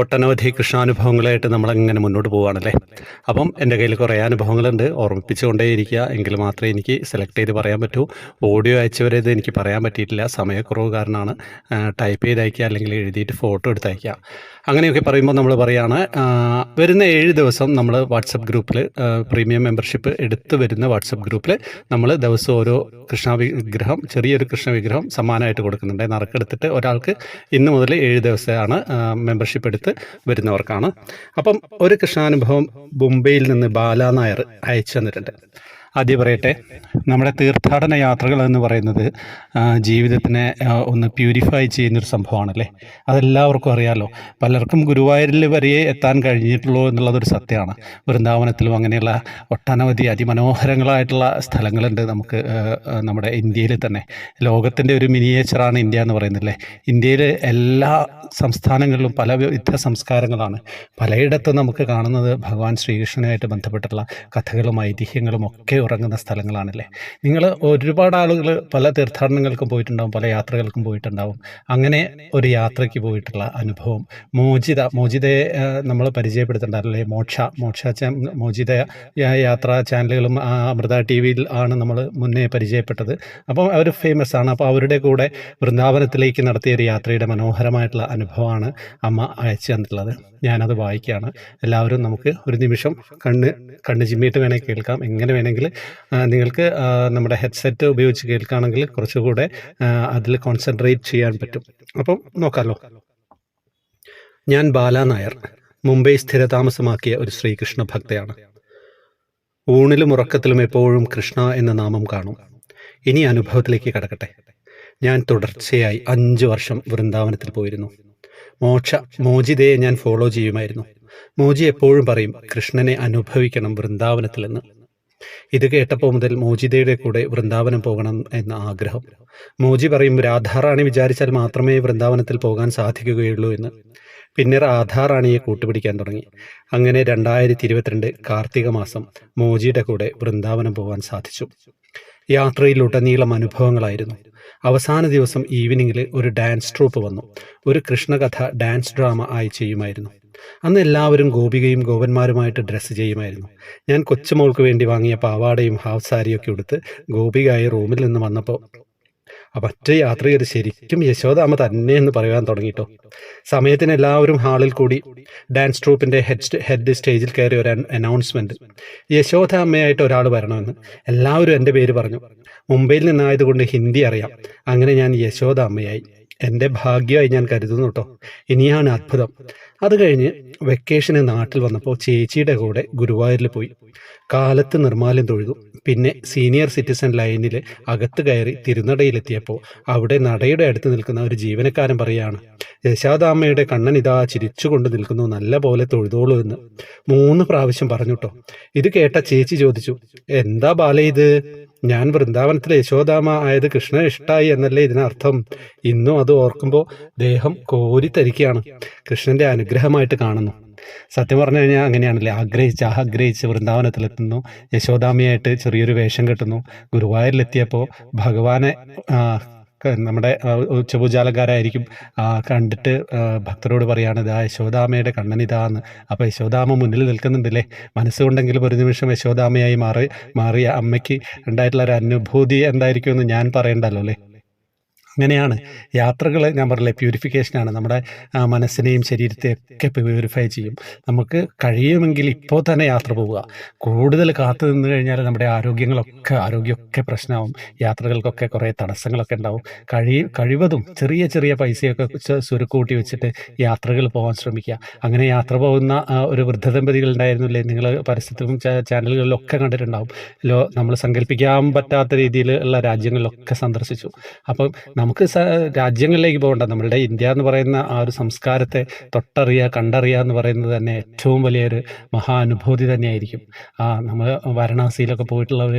ഒട്ടനവധി കൃഷ്ണാനുഭവങ്ങളായിട്ട് നമ്മളങ്ങനെ മുന്നോട്ട് പോവുകയാണല്ലേ അപ്പം എന്റെ കയ്യിൽ കുറേ അനുഭവങ്ങളുണ്ട്. ഓർമ്മിപ്പിച്ചുകൊണ്ടേ ഇരിക്കുക എങ്കിൽ മാത്രമേ എനിക്ക് സെലക്ട് ചെയ്ത് പറയാൻ പറ്റൂ. ഓഡിയോ അയച്ചവരെ ഇത് എനിക്ക് പറയാൻ പറ്റിയിട്ടില്ല. സമയക്കുറവ് കാരണമാണ്. ടൈപ്പ് ചെയ്ത് അയക്കുക അല്ലെങ്കിൽ എഴുതിയിട്ട് ഫോട്ടോ എടുത്ത് അയക്കുക. അങ്ങനെയൊക്കെ പറയുമ്പോൾ നമ്മൾ പറയുകയാണ് വരുന്ന ഏഴ് ദിവസം നമ്മൾ വാട്സപ്പ് ഗ്രൂപ്പിൽ പ്രീമിയം മെമ്പർഷിപ്പ് എടുത്ത് വരുന്ന വാട്സപ്പ് ഗ്രൂപ്പിൽ നമ്മൾ ദിവസം ഓരോ കൃഷ്ണ വിഗ്രഹം ചെറിയൊരു കൃഷ്ണ വിഗ്രഹം സമ്മാനമായിട്ട് കൊടുക്കുന്നുണ്ട്. നറുക്കെടുത്തിട്ട് ഒരാൾക്ക് ഇന്ന് മുതൽ ഏഴ് ദിവസമാണ് മെമ്പർഷിപ്പ് എടുത്ത് വരുന്നവർക്കാണ്. അപ്പം ഒരു കൃഷ്ണാനുഭവം മുംബൈയിൽ നിന്ന് ബാല നായർ അയച്ചു തന്നിട്ടുണ്ട്. ആദ്യം പറയട്ടെ. നമ്മുടെ തീർത്ഥാടന യാത്രകൾ എന്ന് പറയുന്നത് ജീവിതത്തിനെ ഒന്ന് പ്യൂരിഫൈ ചെയ്യുന്നൊരു സംഭവമാണല്ലേ? അതെല്ലാവർക്കും അറിയാമല്ലോ പലർക്കും ഗുരുവായൂരിൽ വരെ എത്താൻ കഴിഞ്ഞിട്ടുള്ളൂ എന്നുള്ളതൊരു സത്യമാണ്. വൃന്ദാവനത്തിലും അങ്ങനെയുള്ള ഒട്ടനവധി അതിമനോഹരങ്ങളായിട്ടുള്ള സ്ഥലങ്ങളുണ്ട് നമുക്ക് നമ്മുടെ ഇന്ത്യയിൽ തന്നെ. ലോകത്തിന്റെ ഒരു മിനിയേച്ചറാണ് ഇന്ത്യ എന്ന് പറയുന്നില്ലേ ഇന്ത്യയിൽ എല്ലാ സംസ്ഥാനങ്ങളിലും പല വിവിധ സംസ്കാരങ്ങളാണ്. പലയിടത്തും നമുക്ക് കാണുന്നത് ഭഗവാൻ ശ്രീകൃഷ്ണനുമായിട്ട് ബന്ധപ്പെട്ടുള്ള കഥകളും ഐതിഹ്യങ്ങളും ഒക്കെ ഉറങ്ങുന്ന സ്ഥലങ്ങളാണല്ലേ. നിങ്ങൾ ഒരുപാട് ആളുകൾ പല തീർത്ഥാടനങ്ങൾക്കും പോയിട്ടുണ്ടാവും പല യാത്രകൾക്കും പോയിട്ടുണ്ടാവും. അങ്ങനെ ഒരു യാത്രയ്ക്ക് പോയിട്ടുള്ള അനുഭവം. മോചിത മോചിതയെ നമ്മൾ പരിചയപ്പെടുത്തുന്നുണ്ടല്ലേ മോക്ഷ മോക്ഷ മോചിത യാത്രാ ചാനലുകളും അമൃത ടി വിയിൽ ആണ് നമ്മൾ മുന്നേ പരിചയപ്പെട്ടത്. അപ്പോൾ അവർ ഫേമസ് ആണ്. അപ്പോൾ അവരുടെ കൂടെ വൃന്ദാവനത്തിലേക്ക് നടത്തിയ ഒരു യാത്രയുടെ മനോഹരമായിട്ടുള്ള അനുഭവമാണ് അമ്മ അയച്ചു തന്നിട്ടുള്ളത്. ഞാനത് വായിക്കുകയാണ്. എല്ലാവരും നമുക്ക് ഒരു നിമിഷം കണ്ണ് കണ്ണ് ചിമ്മിയിട്ട് വേണമെങ്കിൽ കേൾക്കാം. എങ്ങനെ വേണമെങ്കിൽ നിങ്ങൾക്ക് നമ്മുടെ ഹെഡ്സെറ്റ് ഉപയോഗിച്ച് കേൾക്കുകയാണെങ്കിൽ കുറച്ചുകൂടെ അതിൽ കോൺസെൻട്രേറ്റ് ചെയ്യാൻ പറ്റും. അപ്പം നോക്കാമല്ലോ ഞാൻ ബാല നായർ മുംബൈ സ്ഥിരതാമസമാക്കിയ ഒരു ശ്രീകൃഷ്ണ ഭക്തയാണ്. ഊണിലും ഉറക്കത്തിലും എപ്പോഴും കൃഷ്ണ എന്ന നാമം കാണും. ഇനി അനുഭവത്തിലേക്ക് കടക്കട്ടെ. ഞാൻ തുടർച്ചയായി അഞ്ച് വർഷം വൃന്ദാവനത്തിൽ പോയിരുന്നു. മോക്ഷ മോജിതയെ ഞാൻ ഫോളോ ചെയ്യുമായിരുന്നു. മോജി എപ്പോഴും പറയും കൃഷ്ണനെ അനുഭവിക്കണം വൃന്ദാവനത്തിലെന്ന് ഇത് കേട്ടപ്പോൾ മുതൽ മോജിതയുടെ കൂടെ വൃന്ദാവനം പോകണം എന്ന ആഗ്രഹം. മോജി പറയും രാധാറാണി വിചാരിച്ചാൽ മാത്രമേ വൃന്ദാവനത്തിൽ പോകാൻ സാധിക്കുകയുള്ളൂ എന്ന്. പിന്നെ രാധാറാണിയെ കൂട്ടുപിടിക്കാൻ തുടങ്ങി. അങ്ങനെ രണ്ടായിരത്തി ഇരുപത്തിരണ്ട് കാർത്തിക മാസം മോജിയുടെ കൂടെ വൃന്ദാവനം പോകാൻ സാധിച്ചു. യാത്രയിലുടനീളം അനുഭവങ്ങളായിരുന്നു. അവസാന ദിവസം ഈവനിങ്ങിൽ ഒരു ഡാൻസ് ട്രൂപ്പ് വന്നു. ഒരു കൃഷ്ണകഥ ഡാൻസ് ഡ്രാമ ആയി ചെയ്യുമായിരുന്നു. അന്ന് എല്ലാവരും ഗോപികയും ഗോപന്മാരുമായിട്ട് ഡ്രസ്സ് ചെയ്യുമായിരുന്നു. ഞാൻ കൊച്ചുമോൾക്ക് വേണ്ടി വാങ്ങിയ പാവാടയും ഹാഫ് സാരിയൊക്കെ ഉടുത്ത് ഗോപികയായി റൂമിൽ നിന്ന് വന്നപ്പോൾ മറ്റു യാത്രികർ ശരിക്കും യശോദാമ്മ തന്നെ എന്ന് പറയാൻ തുടങ്ങിട്ടോ. സമയത്തിന് എല്ലാവരും ഹാളിൽ കൂടി ഡാൻസ് ട്രൂപ്പിന്റെ ഹെഡ് ഹെഡ് സ്റ്റേജിൽ കയറി ഒരു അനൗൺസ്മെന്റ് യശോദ അമ്മയായിട്ട് ഒരാൾ വരണമെന്ന് എല്ലാവരും എന്റെ പേര് പറഞ്ഞു. മുംബൈയിൽ നിന്നായതുകൊണ്ട് ഹിന്ദി അറിയാം. അങ്ങനെ ഞാൻ യശോദ അമ്മയായി എന്റെ ഭാഗ്യമായി ഞാൻ കരുതുന്നു കേട്ടോ ഇനിയാണ് അത്ഭുതം. അത് കഴിഞ്ഞ് വെക്കേഷന് നാട്ടിൽ വന്നപ്പോൾ ചേച്ചിയുടെ കൂടെ ഗുരുവായൂരിൽ പോയി. കാലത്ത് നിർമ്മാല്യം തൊഴുതു. പിന്നെ സീനിയർ സിറ്റിസൺ ലൈനിൽ അകത്ത് കയറി തിരുനടയിലെത്തിയപ്പോൾ അവിടെ നടയുടെ അടുത്ത് നിൽക്കുന്ന ഒരു ജീവനക്കാരൻ പറയാണ് യശാദാമ്മയുടെ കണ്ണൻ ഇതാ ചിരിച്ചുകൊണ്ട് നിൽക്കുന്നു. നല്ല പോലെ തൊഴുതോളൂ എന്ന് മൂന്ന് പ്രാവശ്യം പറഞ്ഞുട്ടോ. ഇത് കേട്ട ചേച്ചി ചോദിച്ചു എന്താ ബാല ഇത്? ഞാൻ വൃന്ദാവനത്തിലെ യശോദാമ ആയത് കൃഷ്ണൻ ഇഷ്ടായി എന്നല്ലേ ഇതിനർത്ഥം? ഇന്നും അത് ഓർക്കുമ്പോൾ ദേഹം കോരിത്തരിക്കുകയാണ് കൃഷ്ണന്റെ അനുഗ്രഹമായിട്ട് കാണുന്നു. സത്യം പറഞ്ഞു കഴിഞ്ഞാൽ അങ്ങനെയാണല്ലേ. ആഗ്രഹിച്ച് ആഗ്രഹിച്ച് വൃന്ദാവനത്തിലെത്തുന്നു. യശോദാമയായിട്ട് ചെറിയൊരു വേഷം കെട്ടുന്നു. ഗുരുവായൂരിലെത്തിയപ്പോൾ ഭഗവാനെ നമ്മുടെ ഉച്ചപൂജാലക്കാരായിരിക്കും കണ്ടിട്ട് ഭക്തരോട് പറയാണ് ഇതാ യശോദാമയുടെ കണ്ണനിതാന്ന് അപ്പോൾ യശോദാമ മുന്നിൽ നിൽക്കുന്നുണ്ടല്ലേ? മനസ്സുകൊണ്ടെങ്കിലും ഒരു നിമിഷം യശോദാമയായി മാറി മാറിയ അമ്മയ്ക്ക് ഉണ്ടായിട്ടുള്ള ഒരു അനുഭൂതി എന്തായിരിക്കും എന്ന് ഞാൻ പറയണ്ടല്ലോ അല്ലേ? അങ്ങനെയാണ്. യാത്രകൾ ഞാൻ പറഞ്ഞില്ലേ പ്യൂരിഫിക്കേഷനാണ് നമ്മുടെ മനസ്സിനെയും ശരീരത്തെയും ഒക്കെ പ്യൂരിഫൈ ചെയ്യും. നമുക്ക് കഴിയുമെങ്കിൽ ഇപ്പോൾ തന്നെ യാത്ര പോവുക. കൂടുതൽ കാത്തു നിന്ന് കഴിഞ്ഞാൽ നമ്മുടെ ആരോഗ്യങ്ങളൊക്കെ ആരോഗ്യമൊക്കെ പ്രശ്നമാവും. യാത്രകൾക്കൊക്കെ കുറേ തടസ്സങ്ങളൊക്കെ ഉണ്ടാവും. കഴി കഴിവതും ചെറിയ ചെറിയ പൈസയൊക്കെ സുരുക്കൂട്ടി വെച്ചിട്ട് യാത്രകൾ പോകാൻ ശ്രമിക്കുക. അങ്ങനെ യാത്ര പോകുന്ന ഒരു വൃദ്ധ ദമ്പതികൾ ഉണ്ടായിരുന്നില്ലേ നിങ്ങൾ പരസ്യത്തിലും ചാനലുകളിലൊക്കെ കണ്ടിട്ടുണ്ടാവും. ലോ നമ്മൾ സങ്കല്പിക്കാൻ പറ്റാത്ത രീതിയിലുള്ള രാജ്യങ്ങളിലൊക്കെ സന്ദർശിച്ചു. അപ്പം നമുക്ക് രാജ്യങ്ങളിലേക്ക് പോകണ്ട. നമ്മളുടെ ഇന്ത്യ എന്ന് പറയുന്ന ആ ഒരു സംസ്കാരത്തെ തൊട്ടറിയുക കണ്ടറിയുക എന്ന് പറയുന്നത് തന്നെ ഏറ്റവും വലിയൊരു മഹാനുഭൂതി തന്നെയായിരിക്കും. ആ നമ്മൾ വാരണാസിയിലൊക്കെ പോയിട്ടുള്ളവർ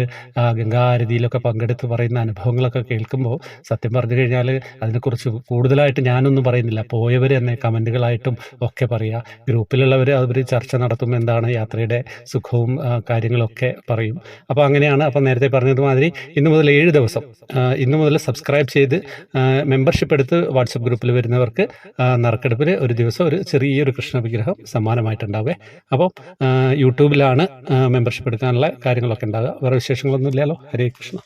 ഗംഗാരതിയിലൊക്കെ പങ്കെടുത്ത് പറയുന്ന അനുഭവങ്ങളൊക്കെ കേൾക്കുമ്പോൾ സത്യം പറഞ്ഞു കഴിഞ്ഞാൽ അതിനെക്കുറിച്ച് കൂടുതലായിട്ട് ഞാനൊന്നും പറയുന്നില്ല. പോയവർ തന്നെ കമന്റുകളായിട്ടും ഒക്കെ പറയുക. ഗ്രൂപ്പിലുള്ളവർ അവർ ചർച്ച നടത്തും എന്താണ് യാത്രയുടെ സുഖവും കാര്യങ്ങളൊക്കെ പറയും. അപ്പോൾ അങ്ങനെയാണ് അപ്പോൾ നേരത്തെ പറഞ്ഞതുമാതിരി ഇന്ന് മുതൽ ഏഴ് ദിവസം ഇന്ന് മുതൽ സബ്സ്ക്രൈബ് ചെയ്ത് മെമ്പർഷിപ്പ് എടുത്ത് വാട്സപ്പ് ഗ്രൂപ്പിൽ വരുന്നവർക്ക് നറുക്കെടുപ്പിൽ ഒരു ദിവസം ഒരു ചെറിയൊരു കൃഷ്ണ വിഗ്രഹം സമ്മാനമായിട്ടുണ്ടാവേ അപ്പോൾ യൂട്യൂബിലാണ് മെമ്പർഷിപ്പ് എടുക്കാനുള്ള കാര്യങ്ങളൊക്കെ ഉണ്ടാവുക. വേറെ വിശേഷങ്ങളൊന്നും ഇല്ലല്ലോ ഹരേ കൃഷ്ണ.